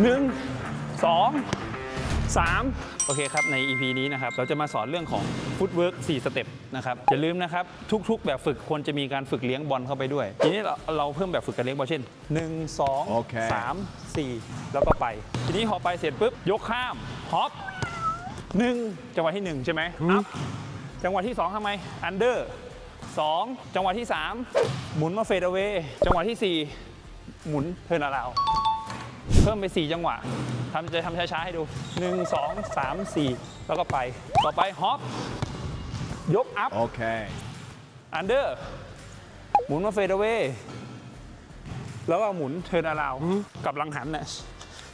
หนึ่งสองสามโอเคครับ ใน EP นี้นะครับ เราจะมาสอนเรื่องของฟุตเวิร์ก4สเต็ปนะครับ อย่าลืมนะครับ ทุกๆ แบบฝึกควรจะมีการฝึกเลี้ยงบอลเข้าไปด้วย ทีนี้เราเราเพิ่มแบบฝึกการเลี้ยงบอลเช่น 1 2โอเค3 4 แล้วก็ไป ทีนี้พอไปเสร็จปุ๊บ ยกข้ามฮอปหนึ่งจังหวะที่ 1 ใช่ไหมอัพจังหวะที่ 2ทำไมอันเดอร์สองจังหวะที่ 3 หมุนมาเฟดเอา a y จังหวะที่ 4 หมุนเทิร์นาราว เพิ่มไป 4 จังหวะทำจะทำช้าๆให้ดู 1 2 3 4 แล้วก็ไป ต่อไปฮอปยกอัพ Okay. อันเดอร์หมุนมาเฟดเอา a y แล้วก็หมุนเทิร์นาราวกลับหลังหันนะ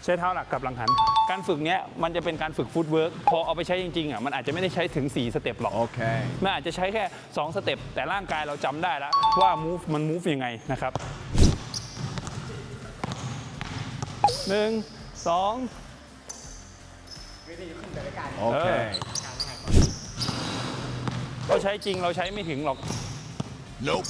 ใช้เท้าหลักกลับหลังหัน การฝึกเนี้ยมันจะเป็นการฝึกฟุตเวิร์กพอเอาไปใช้จริงๆอะมันอาจจะไม่ได้ใช้ถึง 4 สเต็ปหรอก Okay. มันอาจจะใช้แค่ 2 สเต็ปแต่ร่างกายเราจำได้แล้วว่า move มัน move ยังไงนะครับ หนึ่งสอง Okay. เราใช้จริงเราใช้ไม่ถึงหรอก Nope.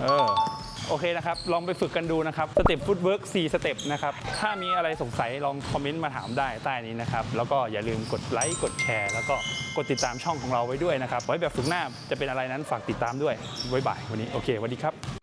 เออ โอเคนะครับ ลองไปฝึกกันดูนะครับ สเต็ปฟุตเวิร์ก4สเต็ปนะครับ ถ้ามีอะไรสงสัยลองคอมเมนต์มาถามได้ใต้นี้นะครับ แล้วก็อย่าลืมกดไลค์ กดแชร์ แล้วก็กดติดตามช่องของเราไว้ด้วยนะครับ ไว้แบบฝึกหน้าจะเป็นอะไรนั้นฝากติดตามด้วย บ๊ายบายวันนี้ โอเคสวัสดีครับ